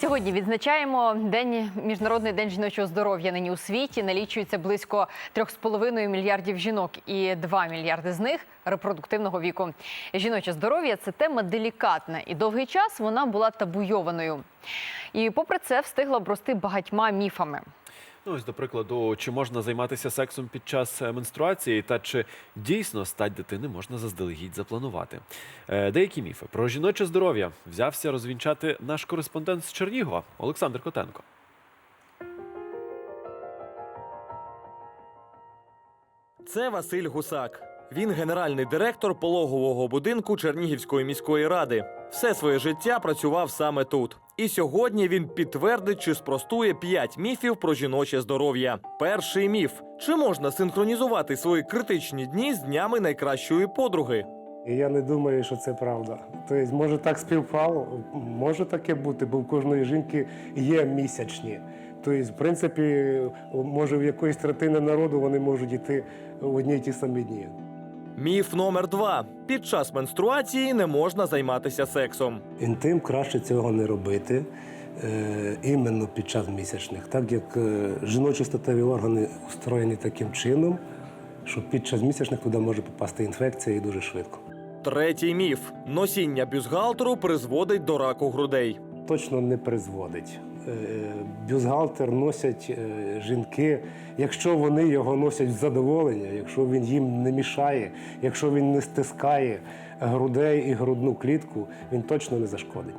Сьогодні відзначаємо день міжнародний день жіночого здоров'я. Нині у світі налічується близько 3,5 мільярдів жінок, і 2 мільярди з них репродуктивного віку. Жіноче здоров'я це тема делікатна, і довгий час вона була табуйованою. І попри це встигла обрости багатьма міфами. Ну, ось, до прикладу, чи можна займатися сексом під час е, менструації, та чи дійсно стать дитини можна заздалегідь запланувати? Е, деякі міфи про жіноче здоров'я взявся розвінчати наш кореспондент з Чернігова Олександр Котенко. Це Василь Гусак. Він генеральний директор пологового будинку Чернігівської міської ради. Все своє життя працював саме тут. І сьогодні він підтвердить чи спростує п'ять міфів про жіноче здоров'я. Перший міф: чи можна синхронізувати свої критичні дні з днями найкращої подруги? І я не думаю, що це правда. Тобто, може так співпало, може таке бути, бо в кожної жінки є місячні. Тобто, в принципі, може в якоїсь третини народу вони можуть йти в одні й ті самі дні. Міф номер два: під час менструації не можна займатися сексом. Інтим краще цього не робити е, іменно під час місячних, так як е, жіночі статеві органи устроєні таким чином, що під час місячних туди може попасти інфекція і дуже швидко. Третій міф: носіння бюстгальтеру призводить до раку грудей. точно не призводить. Е, Бюстгальтер носять е, жінки, якщо вони його носять в задоволення, якщо він їм не мішає, якщо він не стискає грудей і грудну клітку, він точно не зашкодить.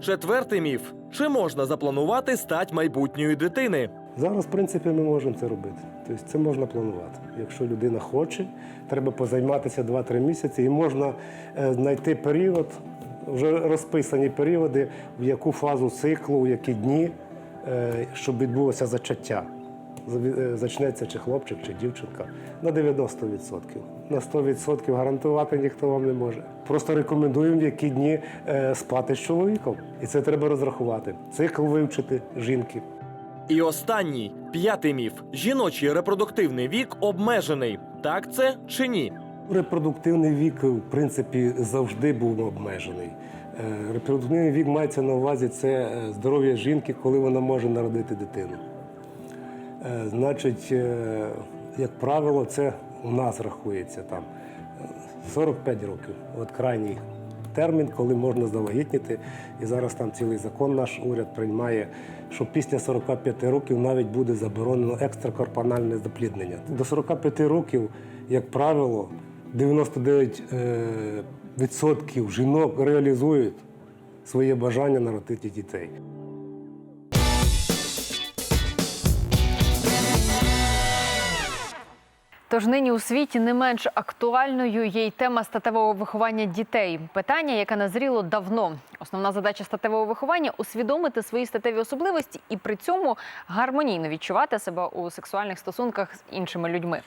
Четвертий міф: чи можна запланувати стать майбутньої дитини? Зараз, в принципі, ми можемо це робити. Тобто це можна планувати. Якщо людина хоче, треба позайматися 2-3 місяці і можна е, знайти період, вже розписані періоди, в яку фазу циклу, в які дні, е, щоб відбулося зачаття. Е, Зачнеться чи хлопчик, чи дівчинка на 90%. На 100% гарантувати ніхто вам не може. Просто рекомендуємо, в які дні е, спати з чоловіком. І це треба розрахувати. Цикл вивчити жінки. І останній п'ятий міф: жіночий репродуктивний вік обмежений. Так це чи ні? Репродуктивний вік, в принципі, завжди був обмежений. Е, Репродуктивний вік мається на увазі це е, здоров'я жінки, коли вона може народити дитину. Е, Значить, як правило, це у нас рахується там е, 45 років. От крайній термін, коли можна завагітніти. І зараз там цілий закон наш уряд приймає, що після 45 років навіть буде заборонено екстракорпональне запліднення. До 45 років, як правило, 99% е, жінок реалізують своє бажання народити дітей. Тож нині у світі не менш актуальною є й тема статевого виховання дітей. Питання, яке назріло давно. Основна задача статевого виховання усвідомити свої статеві особливості і при цьому гармонійно відчувати себе у сексуальних стосунках з іншими людьми.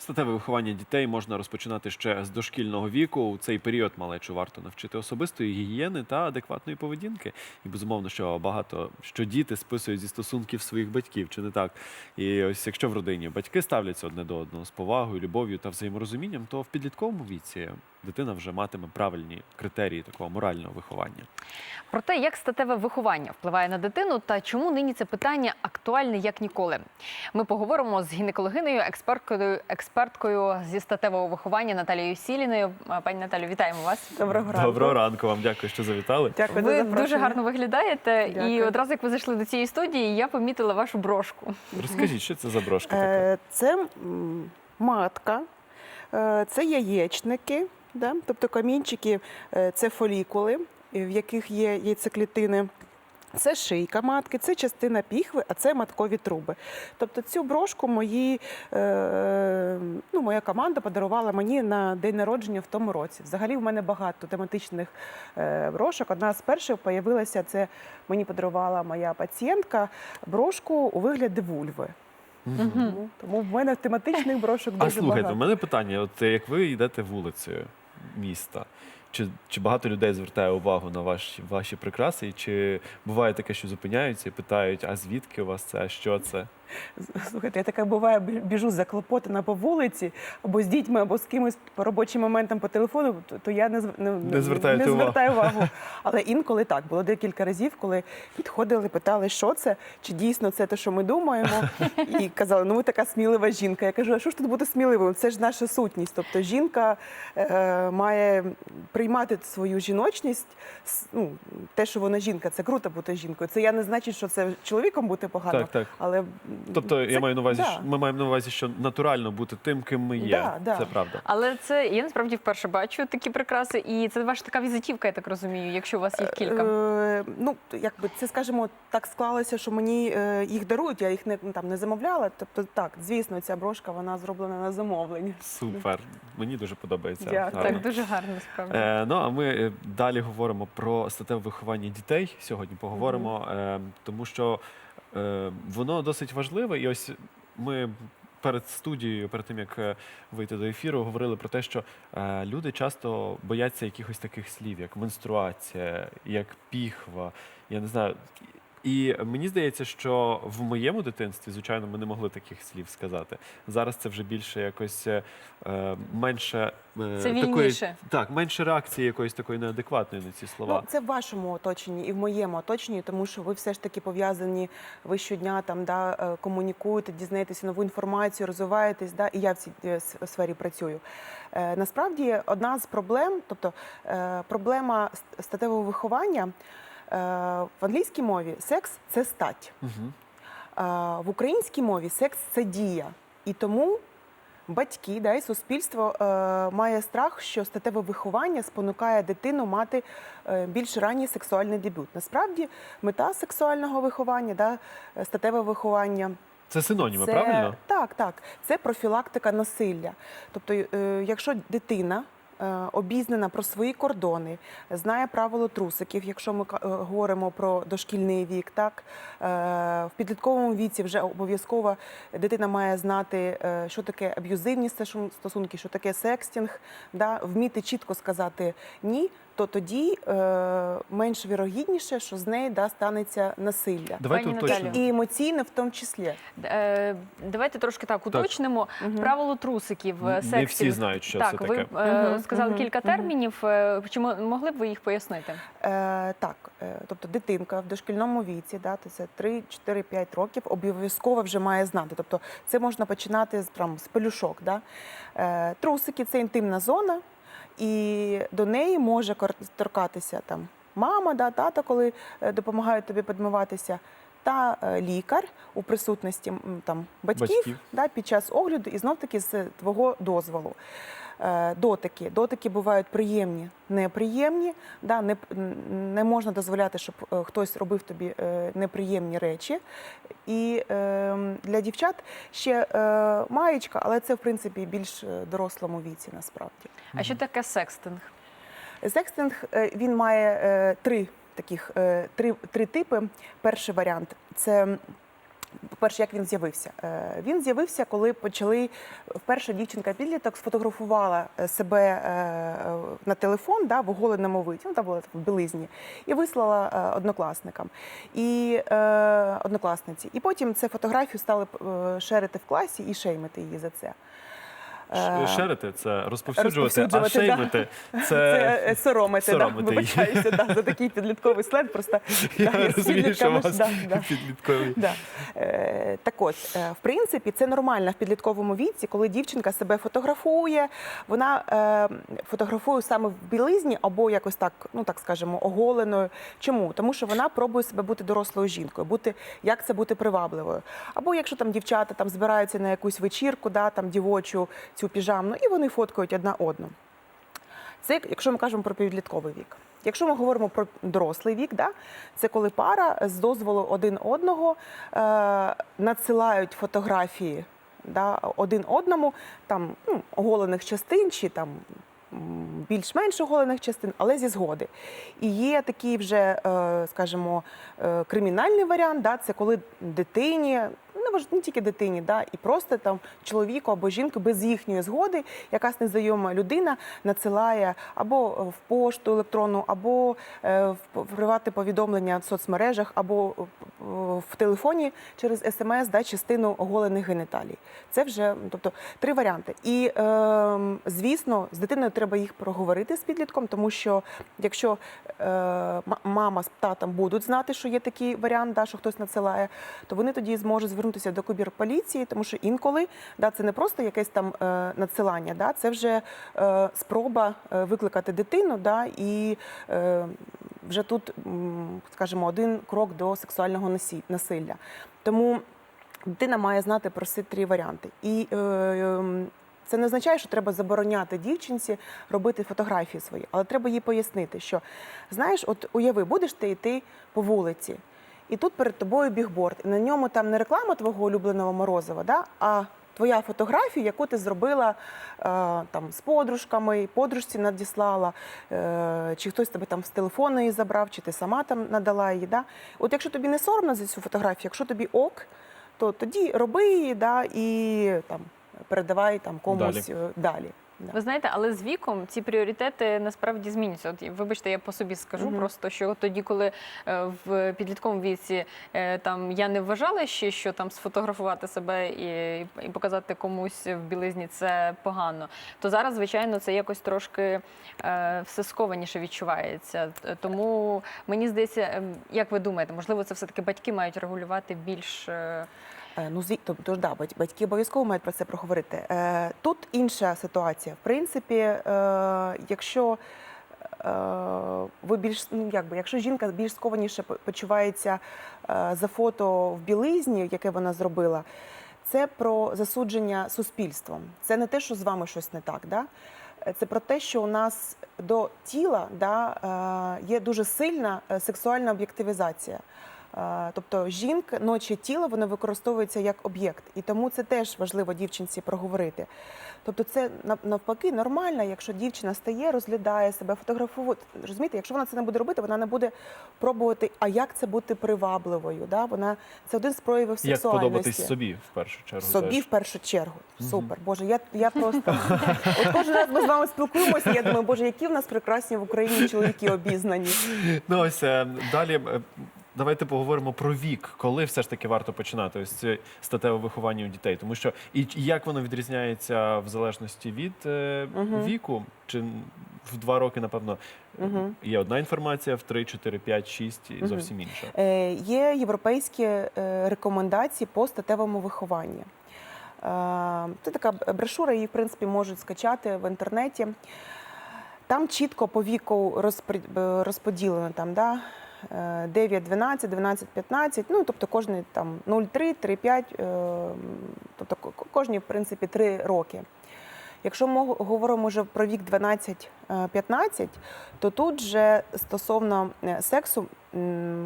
Статеве виховання дітей можна розпочинати ще з дошкільного віку. У цей період малечу варто навчити особистої гігієни та адекватної поведінки. І безумовно, що багато що діти списують зі стосунків своїх батьків, чи не так? І ось якщо в родині батьки ставляться одне до одного з повагою, любов'ю та взаєморозумінням, то в підлітковому віці дитина вже матиме правильні критерії такого морального виховання. Про те, як статеве виховання впливає на дитину та чому нині це питання актуальне як ніколи. Ми поговоримо з гінекологиною, експерткою, експерткою зі статевого виховання Наталією Сіліною. Пані Наталю, вітаємо вас. Доброго ранку. Доброго ранку вам, дякую, що завітали. Дякую Ви за дуже гарно виглядаєте, і одразу як ви зайшли до цієї студії, я помітила вашу брошку. Розкажіть, що це за брошка така? Е, Це матка, е, це яєчники, да? тобто камінчики е, це фолікули, е, в яких є яйцеклітини. Це шийка матки, це частина піхви, а це маткові труби. Тобто цю брошку мої, е, ну, моя команда подарувала мені на день народження в тому році. Взагалі в мене багато тематичних е, брошок. Одна з перших появилася, це мені подарувала моя пацієнтка брошку у вигляді вульви. Тому, тому в мене тематичних брошок А слухайте, багато. у мене питання: от як ви йдете вулицею міста, чи, чи багато людей звертає увагу на ваші, ваші прикраси? Чи буває таке, що зупиняються і питають, а звідки у вас це, що це? Слухайте, я така буває, біжу заклопотана по вулиці, або з дітьми, або з кимось по робочим моментам по телефону, то, я не, не, Не звертаю увагу. Але інколи так. Було декілька разів, коли підходили, питали, що це, чи дійсно це те, що ми думаємо. І казали, ну ви така смілива жінка. Я кажу, а що ж тут бути сміливим? Це ж наша сутність. Тобто жінка е, має приймати свою жіночність, ну, те, що вона жінка, це круто бути жінкою. Це я не значить, що це чоловіком бути погано. Так, так. Але Тобто я маю на увазі, да. що ми маємо на увазі, що натурально бути тим, ким ми є. Да, да. Це правда. Але це я насправді вперше бачу такі прикраси, і це ваша така візитівка, я так розумію, якщо у вас їх кілька. Е, ну, якби це, скажімо, так склалося, що мені е, їх дарують, я їх не, там, не замовляла. Тобто, так, звісно, ця брошка вона зроблена на замовлення. Супер. Мені дуже подобається. Гарно. Так, дуже гарно справді. Е, ну а ми е, далі говоримо про статеве виховання дітей. Сьогодні поговоримо, е, тому що воно досить важливе. І ось ми перед студією, перед тим як е, вийти до ефіру, говорили про те, що е, люди часто бояться якихось таких слів, як менструація, як піхва. Я не знаю. І мені здається, що в моєму дитинстві, звичайно, ми не могли таких слів сказати. Зараз це вже більше якось е, е, менше е, Це такої, вільніше. так, менше реакції якоїсь такої неадекватної на ці слова. Ну, це в вашому оточенні і в моєму оточенні, тому що ви все ж таки пов'язані, ви щодня там да, е, комунікуєте, дізнаєтеся нову інформацію, розвиваєтесь, да, і я в цій е, с- сфері працюю. Е, насправді, одна з проблем, тобто е, проблема ст- статевого виховання в англійській мові секс це стать. Угу. В українській мові секс це дія. І тому батьки да, і суспільство е, має страх, що статеве виховання спонукає дитину мати е, більш ранній сексуальний дебют. Насправді, мета сексуального виховання, да, е, статеве виховання. Це синоніми, це, правильно? Так, так. Це профілактика насилля. Тобто, е, якщо дитина е, обізнана про свої кордони, знає правило трусиків, якщо ми е, говоримо про дошкільний вік, так? Е, в підлітковому віці вже обов'язково дитина має знати, е, що таке аб'юзивні стосун- стосунки, що таке секстінг, да, вміти чітко сказати ні, то тоді е, менш вірогідніше, що з неї да, станеться насилля. Давайте Пані уточнимо. І емоційне в тому числі. Е, давайте трошки так уточнимо. Правило трусиків, е, Не всі знають, що так, це ви таке. е, Мгм, сказали мгм, кілька мгм. термінів. Е, Чи мо- могли б ви їх пояснити? Е, так, е, тобто дитинка в дошкільному віці, да, то це 3, 4, 5 років, обов'язково вже має знати. Тобто це можна починати з, прям, з пелюшок. Да? Е, трусики це інтимна зона, і до неї може торкатися там мама, да, тато, коли е, допомагають тобі підмиватися. Та е, лікар у присутності там батьків, Батьків. Да, під час огляду і знов таки з твого дозволу. Е, дотики. Дотики бувають приємні, неприємні. Да, не, не можна дозволяти, щоб е, хтось робив тобі неприємні речі. І е, для дівчат ще е, маєчка, але це в принципі більш дорослому віці насправді. А що таке секстинг? Секстинг він має е, три таких е, три, три типи. Перший варіант це. По-перше, як він з'явився? Е, Він з'явився, коли почали вперше дівчинка-підліток сфотографувала е, себе на телефон да, в оголеному виді, ну, там була в білизні, і вислала однокласникам і однокласниці. І потім цю фотографію стали шерити в класі і шеймити її за це. Е, Шерити це розповсюджувати, а розповсюджувати, да. Це це. е, соромити, соромити да, вибачаюся да, за такий підлітковий сленг. Просто Я да, розумію, що у вас да, да. підлітковий. Да. Е, так от, е, в принципі, це нормально в підлітковому віці, коли дівчинка себе фотографує, вона е, фотографує саме в білизні або якось так, ну так скажемо, оголеною. Чому? Тому що вона пробує себе бути дорослою жінкою, бути як це бути привабливою. Або якщо там дівчата там збираються на якусь вечірку, да, там дівочу цю піжамну, і вони фоткають одна одну. Це якщо ми кажемо про підлітковий вік. Якщо ми говоримо про дорослий вік, да, це коли пара з дозволу один одного е, надсилають фотографії да, один одному, там ну, оголених частин чи там більш-менш оголених частин, але зі згоди. І є такий вже, е, скажімо, е, кримінальний варіант, да, це коли дитині, не важ- не тільки дитині, да, і просто там чоловіку або жінку без їхньої згоди, якась незнайома людина надсилає або в пошту електронну, або е, в приватне повідомлення в соцмережах, або в телефоні через смс да, частину оголених геніталій. Це вже тобто три варіанти. І е, звісно, з дитиною треба їх проговорити з підлітком, тому що якщо е, мама з татом будуть знати, що є такий варіант, да, що хтось надсилає, то вони тоді зможуть звернутися до кіберполіції, тому що інколи да, це не просто якесь там е, надсилання, да, це вже е, спроба е, викликати дитину, да, і вже тут, скажімо, один крок до сексуального насилля. Тому дитина має знати про ці три варіанти. І ем, це не означає, що треба забороняти дівчинці робити фотографії свої, але треба їй пояснити, що знаєш, от уяви, будеш ти йти по вулиці, і тут перед тобою бігборд, і на ньому там не реклама твого улюбленого морозива, да, а твоя фотографія, яку ти зробила е, там з подружками, подружці надіслала, е, чи хтось тебе там з телефону її забрав, чи ти сама там надала її. Да? От якщо тобі не соромно за цю фотографію, якщо тобі ок, то тоді роби її да, і там передавай там комусь Далі. е, далі. Да. Ви знаєте, але з віком ці пріоритети насправді змінюються. От вибачте, я по собі скажу Мгм. просто, що тоді, коли е, в підлітковому віці е, там я не вважала ще, що там сфотографувати себе і, і показати комусь в білизні це погано, то зараз, звичайно, це якось трошки е, все скованіше відчувається. Тому мені здається, ем, як ви думаєте, можливо, це все таки батьки мають регулювати більш. Е, Ну, зві- тобто, да, бать- батьки обов'язково мають про це проговорити. Е, Тут інша ситуація. В принципі, е, якщо ви більш ну якби, якщо жінка більш скованіше почувається за фото в білизні, яке вона зробила, це про засудження суспільством. Це не те, що з вами щось не так. Да? Це про те, що у нас до тіла да, є дуже сильна сексуальна об'єктивізація. Е, Тобто жінка, ночі тіло воно використовується як об'єкт, і тому це теж важливо дівчинці проговорити. Тобто, це навпаки нормально, якщо дівчина стає, розглядає себе, фотографує. Розумієте, якщо вона це не буде робити, вона не буде пробувати, а як це бути привабливою. Да? Вона це один з проявів Як подобатись собі в першу чергу. Собі теж. в першу чергу. Супер. Боже, я, я просто от кожен раз ми з вами спілкуємося. Я думаю, боже, які в нас прекрасні в Україні чоловіки обізнані. Ну ось е, далі. Е, Давайте поговоримо про вік, коли все ж таки варто починати ось це статеве виховання у дітей, тому що і як воно відрізняється в залежності від е, Мгм. віку, чи в два роки, напевно, Мгм. є одна інформація, в три, чотири, п'ять, шість і Мгм. зовсім інша. Е, Є європейські е, рекомендації по статевому вихованню. Е, Це така брошура, її в принципі можуть скачати в інтернеті. Там чітко по віку розпри- е, розподілено там, да, е, 9, 12, 12, 15, ну тобто кожний там 0,3, 3,5, е, тобто кожні, в принципі, 3 роки. Якщо ми говоримо вже про вік 12-15, то тут же стосовно е, сексу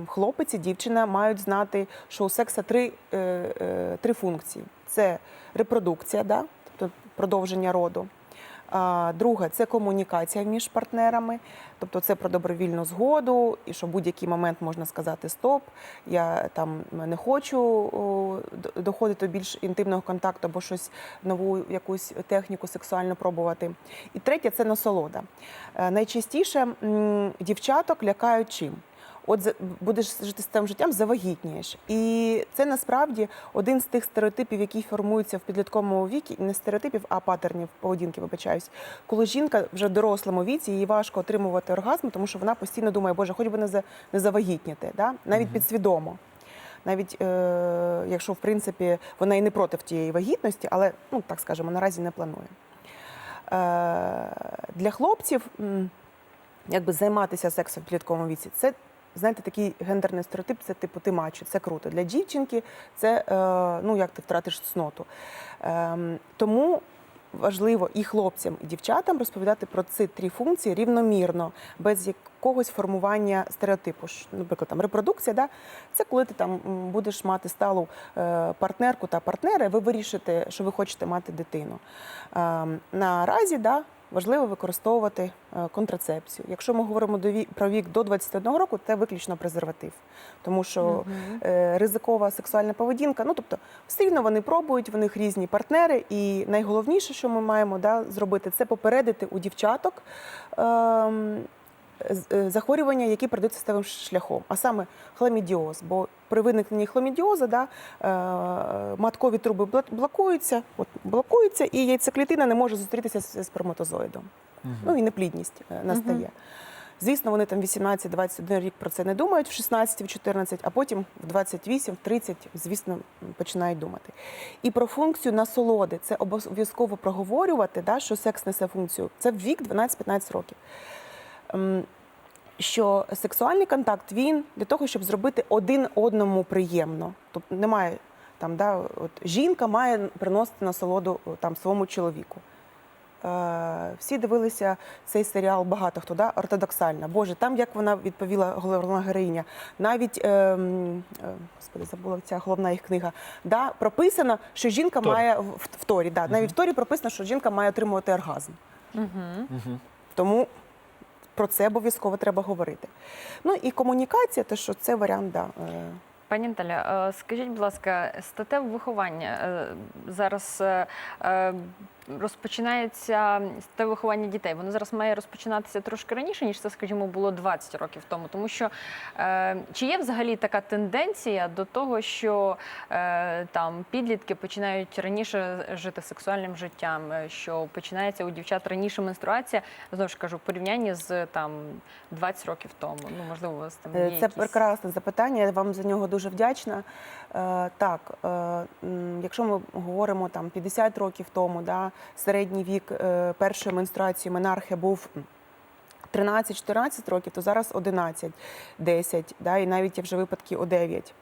хлопець і дівчина мають знати, що у секса три, е, три функції: це репродукція, да? тобто продовження роду. Друге це комунікація між партнерами, тобто це про добровільну згоду, і що в будь-який момент можна сказати Стоп, я там не хочу доходити до більш інтимного контакту або щось нову якусь техніку сексуально пробувати. І третє це насолода. Е, Найчастіше дівчаток лякають чим? От будеш жити з тим життям, завагітнієш. І це насправді один з тих стереотипів, які формуються в підлітковому віці, не стереотипів, а патернів поведінки, вибачаюсь. Коли жінка вже в дорослому віці, їй важко отримувати оргазм, тому що вона постійно думає, боже, хоч би не, за, не завагітніти, да? навіть підсвідомо. Навіть е, якщо в принципі вона і не проти тієї вагітності, але ну так скажемо, наразі не планує. Е, для хлопців якби займатися сексом в підлітковому віці, це знаєте, такий гендерний стереотип, це типу ти мачо, це круто. Для дівчинки це е, ну як ти втратиш цноту. Ем, тому важливо і хлопцям, і дівчатам розповідати про ці три функції рівномірно, без якогось формування стереотипу. Наприклад, там репродукція, да? це коли ти там будеш мати сталу е, партнерку та партнера, і ви вирішите, що ви хочете мати дитину. Ем, Наразі да, важливо використовувати е, контрацепцію. Якщо ми говоримо про вік до 21 року, це виключно презерватив, тому що угу. ризикова сексуальна поведінка. Ну тобто, все рівно вони пробують, в них різні партнери, і найголовніше, що ми маємо да, зробити, це попередити у дівчаток. е, захворювання, які передаються статевим шляхом, а саме хламідіоз. Бо при виникненні хламідіозу да, е, маткові труби блокуються, от, блокуються, і яйцеклітина не може зустрітися з сперматозоїдом. Ну і неплідність е, настає. Звісно, вони там 18-21 рік про це не думають, в 16, в 14, а потім в 28, в 30, звісно, починають думати. І про функцію насолоди це обов'язково проговорювати, да, що секс несе функцію. Це в вік 12-15 років. Ем, Що сексуальний контакт він для того, щоб зробити один одному приємно. Тобто немає там, да, от жінка має приносити насолоду там своєму чоловіку. Е, всі дивилися цей серіал багато хто, да? ортодоксальна. Боже, там як вона відповіла головна героїня, навіть е, е, господи, забула ця головна їх книга. Да? Прописано, що жінка Торі. має в, в Торі, да. навіть в Торі прописано, що жінка має отримувати оргазм. Мгм. Тому про це обов'язково треба говорити. Ну і комунікація, те, що це варіант, да. е, Пані Наталя, е, скажіть, будь ласка, статеве виховання е, зараз розпочинається статеве виховання дітей. Воно зараз має розпочинатися трошки раніше, ніж це, скажімо, було 20 років тому. Тому що е, чи є взагалі така тенденція до того, що е, там підлітки починають раніше жити сексуальним життям, е, що починається у дівчат раніше менструація? Знову ж кажу, в порівнянні з там 20 років тому. Ну можливо, у вас там є Е, Це якісь... прекрасне запитання. Я вам за нього дуже вдячна. Е, Так, е, якщо ми говоримо там 50 років тому, да, середній вік е, першої менструації монархи був 13-14 років, то зараз 11, 10, да, і навіть є вже випадки о 9.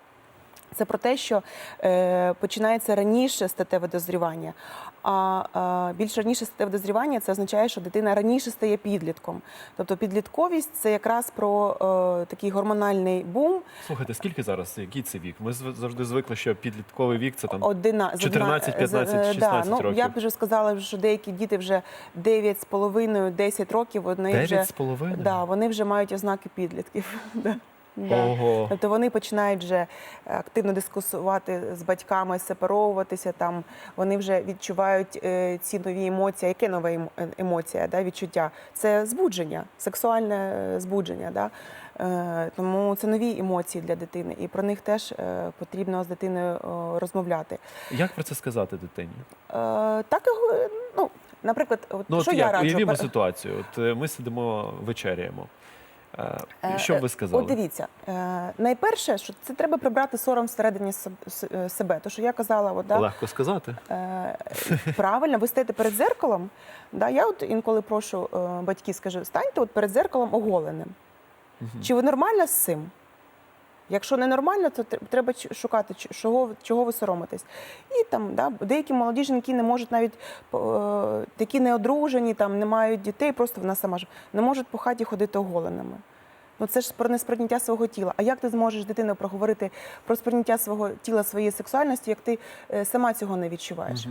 Це про те, що е, починається раніше статеве дозрівання. А е, більш раніше статеве дозрівання це означає, що дитина раніше стає підлітком. Тобто підлітковість це якраз про е, такий гормональний бум. Слухайте, скільки зараз? Який це вік? Ми завжди звикли, що підлітковий вік це там Одина, з одна- 14, 15, е, 16 да, ну, років. Я б вже сказала, що деякі діти вже 9,5-10 років, вони 9 вже, з половиною. да, вони вже мають ознаки підлітків. Да. Ого. Тобто вони починають вже активно дискусувати з батьками, сепаровуватися. Там вони вже відчувають е, ці нові емоції. Яке нове ем- е, емоція, да, відчуття? Це збудження, сексуальне е, збудження. Да? Е, тому це нові емоції для дитини, і про них теж е, потрібно з дитиною е, розмовляти. Як про це сказати дитині? Е, так, ну, наприклад, от, Ну, що от я як? раджу? Уявімо ситуацію. От е, ми сидимо, вечеряємо. Е, Е, Що б ви е, сказали? От дивіться, найперше, що це треба прибрати сором всередині себе. То, що я казала, от, да, Легко сказати. правильно, ви стоїте перед зеркалом. Да, я от інколи прошу батьків, скажу, станьте от перед зеркалом оголеним. Угу. Чи ви нормально з цим? Якщо не нормально, то тр- треба шукати, чого, чого ви соромитесь. І там да, деякі молоді жінки не можуть навіть е, такі не одружені, там не мають дітей, просто вона сама ж не можуть по хаті ходити оголеними. Ну це ж про несприйняття свого тіла. А як ти зможеш дитину проговорити про сприйняття свого тіла, своєї сексуальності, як ти е, сама цього не відчуваєш?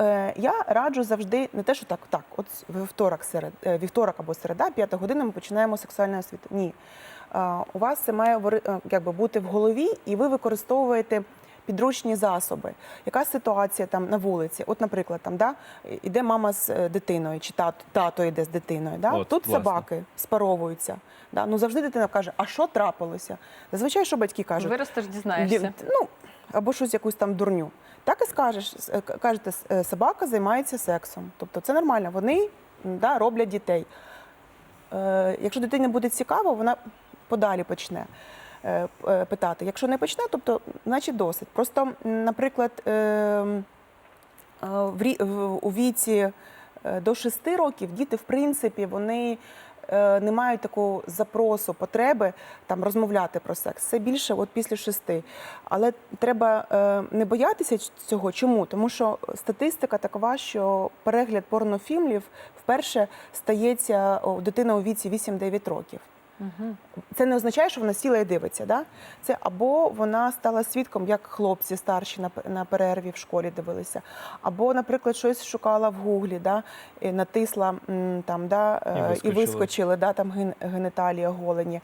Е, я раджу завжди не те, що так, так, от вівторок, серед, е, вівторок або середа, п'ята година, ми починаємо сексуальну освіту. Ні. У вас це має якби, бути в голові, і ви використовуєте підручні засоби. Яка ситуація там на вулиці? От, наприклад, там да, іде мама з е, дитиною, чи тато, тато йде з дитиною. Да? От, Тут власне. собаки спаровуються. Да? Ну, завжди дитина каже, а що трапилося? Зазвичай, що батьки кажуть? Виростеш, дізнаєшся. Ну, або щось якусь там дурню. Так і скажеш, е, кажете, е, собака займається сексом. Тобто це нормально, вони да, роблять дітей. Е, якщо дитині буде цікаво, вона подалі почне питати. Якщо не почне, тобто, значить досить. Просто, наприклад, е, е, у віці е, до 6 років діти, в принципі, вони е, не мають такого запросу, потреби там розмовляти про секс. Це більше от після шести. Але треба е, не боятися цього. Чому? Тому що статистика такова, що перегляд порнофільмів вперше стається у дитина у віці 8-9 років. Це не означає, що вона сіла і дивиться. Да? Це або вона стала свідком, як хлопці старші на, на перерві в школі дивилися, або, наприклад, щось шукала в гуглі, да? і натисла там, да? е, і вискочили. вискочили, да? там ген- геніталії оголені.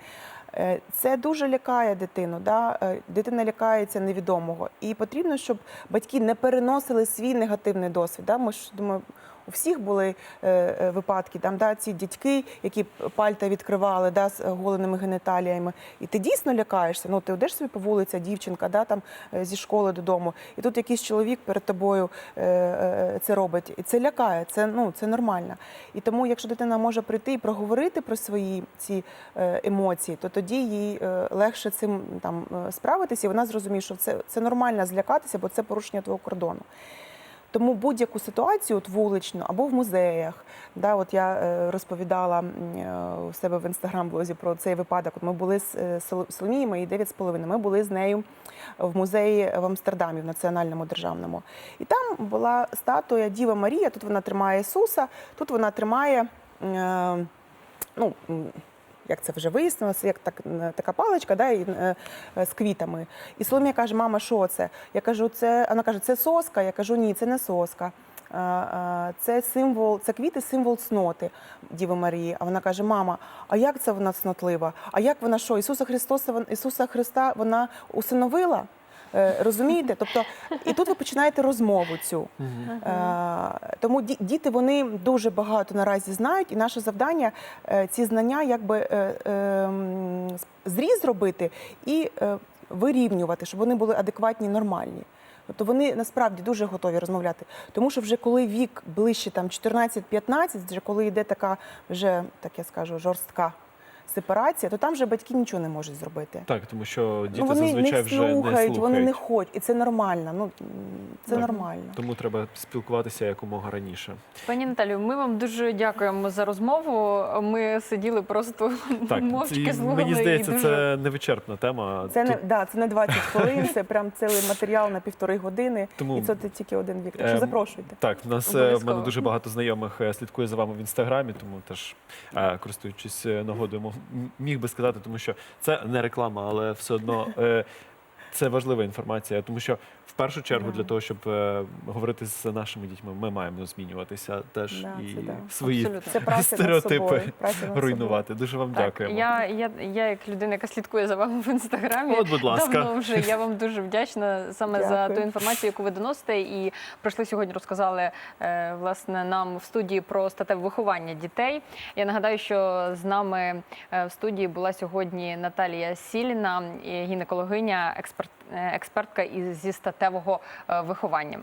Е, Це дуже лякає дитину. Да? Е, Дитина лякається невідомого. І потрібно, щоб батьки не переносили свій негативний досвід. Да? Ми ж думаю, У всіх були е, е, випадки, там да, ці дядьки, які пальта відкривали да, з голеними геніталіями. І ти дійсно лякаєшся. Ну, ти йдеш собі по вулиці, дівчинка, да, там, е, зі школи додому, і тут якийсь чоловік перед тобою е, е, це робить. І це лякає, це, ну, це нормально. І тому, якщо дитина може прийти і проговорити про свої ці е, емоції, то тоді їй е, легше цим там е, справитися, і вона зрозуміє, що це, це нормально злякатися, бо це порушення твого кордону. Тому будь-яку ситуацію, от вуличну або в музеях, да, от я е, розповідала е, у себе в інстаграм-блозі про цей випадок. От ми були з е, Соло- Соломією, їй 9,5. Ми були з нею в музеї в Амстердамі, в національному державному. І там була статуя Діва Марія. Тут вона тримає Ісуса, тут вона тримає. Ну, як це вже вияснилося, як так, така паличка да, і, е, е, з квітами. І Соломія каже, мама, що це? Я кажу, це вона каже, це соска. Я кажу, ні, це не соска. Це символ, це квіти, символ цноти Діви Марії. А вона каже: Мама, а як це вона цнотлива? А як вона що? Ісуса Христоса Ісуса Христа вона усиновила? Е, Розумієте? Тобто, і тут ви починаєте розмову цю. Е, Тому ді- діти вони дуже багато наразі знають, і наше завдання е, ці знання якби е, е, зріз зробити і вирівнювати, щоб вони були адекватні, нормальні. Тобто вони насправді дуже готові розмовляти. Тому що вже коли вік ближче там 14-15, вже коли йде така вже так я скажу жорстка сепарація, то там вже батьки нічого не можуть зробити. Так, тому що діти ну, вони зазвичай не вже слухають, не слухають. вони не хочуть, і це нормально. Ну це Так. нормально. Тому треба спілкуватися якомога раніше. Пані Наталію, ми вам дуже дякуємо за розмову. Ми сиділи просто Так, мовчки і слухали. мені здається, і дуже... це невичерпна тема. Це не да, це не 20 хвилин, це прям цілий матеріал на півтори години. Тому, і це тільки один вік. Так що ем, запрошуйте. Так, в нас е, в мене дуже багато знайомих е, слідкує за вами в інстаграмі, тому теж е, користуючись нагодою, міг би сказати, тому що це не реклама, але все одно е, це важлива інформація, тому що в першу чергу для того, щоб е, говорити з нашими дітьми, ми маємо змінюватися теж Да, і це да. свої Абсолютно. Це праця над стереотипи собою. Праця над руйнувати. Дуже вам дякуємо. я, я, я як людина, яка слідкує за вами в інстаграмі, От, будь ласка. давно вже я вам дуже вдячна саме за Дякую. ту інформацію, яку ви доносите. І прийшли сьогодні, розказали е, власне нам в студії про статеве виховання дітей. Я нагадаю, що з нами е, в студії була сьогодні Наталія Сіліна, гінекологиня, експерт, експертка із зі статевого е, виховання.